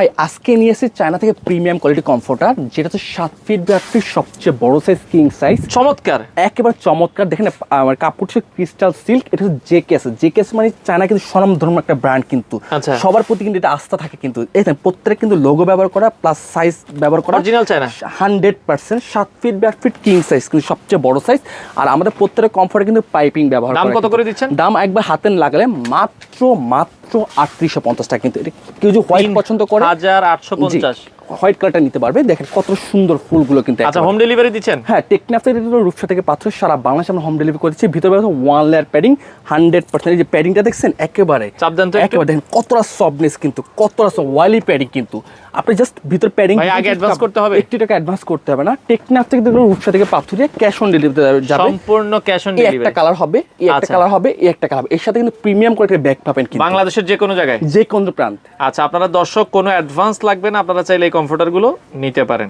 ভাই আজকে নিয়ে এসেছি চায়না থেকে প্রিমিয়াম কোয়ালিটি কমফোর্টার যেটা হচ্ছে সাত ফিট ফিট সবচেয়ে বড় সাইজ কিং সাইজ চমৎকার। একেবারে চমৎকার। দেখেন আমার কাপড় হচ্ছে ক্রিস্টাল সিল্ক এটা হচ্ছে জেকেস জেকেস মানে চায়না কিন্তু সরম ধর্ম একটা ব্র্যান্ড কিন্তু। আচ্ছা। সবার প্রতি কিন্তু এটা আস্থা থাকে কিন্তু। দেখেন প্রত্যেক কিন্তু লোগো ব্যবহার করা প্লাস সাইজ ব্যবহার করা। Original China. হান্ড্রেড পার্সেন্ট সাত ফিট বাই আট ফিট কিং সাইজ কিন্তু সবচেয়ে বড় সাইজ আর আমাদের প্রত্যেকটা কমফোর্টে কিন্তু পাইপিং ব্যবহার দাম করা কত করে দিচ্ছেন? দাম একবার হাতে লাগালে মাত্র মাত্র আটত্রিশশো পঞ্চাশ টাকা। কিন্তু এটা কেউ যদি হোয়াইট পছন্দ করে হাজার আটশো পঞ্চাশ। হোয়াইট কালারটা নিতে পারবে। দেখেন কত সুন্দর ফুলগুলো কিন্তু আচ্ছা হোম ডেলিভারি দিচ্ছেন? হ্যাঁ টেকনাফের রূপসা থেকে পাত্র সারা বাংলাদেশে আমরা হোম ডেলিভারি করেছি ভিতরে one layer padding hundred percent যে প্যাডিংটা দেখছেন একেবারে চাপ দেন তো একেবারে দেখেন কতটা সফটনেস কিন্তু কতটা ওয়াইলি প্যাডিং কিন্তু। আপনি জাস্ট ভিতর প্যাডিং ভাই, আগে advance করতে হবে? একটু টাকা অ্যাডভান্স করতে হবে না। টেকনাফ থেকে দেখুন রূপসা থেকে পাথুরিয়া ক্যাশ অন ডেলিভারি যাবে। সম্পূর্ণ ক্যাশ অন এই একটা কালার হবে এই একটা আচ্ছা। কালার হবে এই একটা কালার হবে। এর সাথে কিন্তু প্রিমিয়াম কোয়ালিটির ব্যাগ পাবেন কিন্তু। বাংলাদেশের যে কোনো জায়গায়। যে কোনো প্রান্ত। আচ্ছা আপনারা দর্শক কোনো অ্যাডভান্স লাগবে না আপনারা চাইলে এই কমফোর্টারগুলো নিতে পারেন।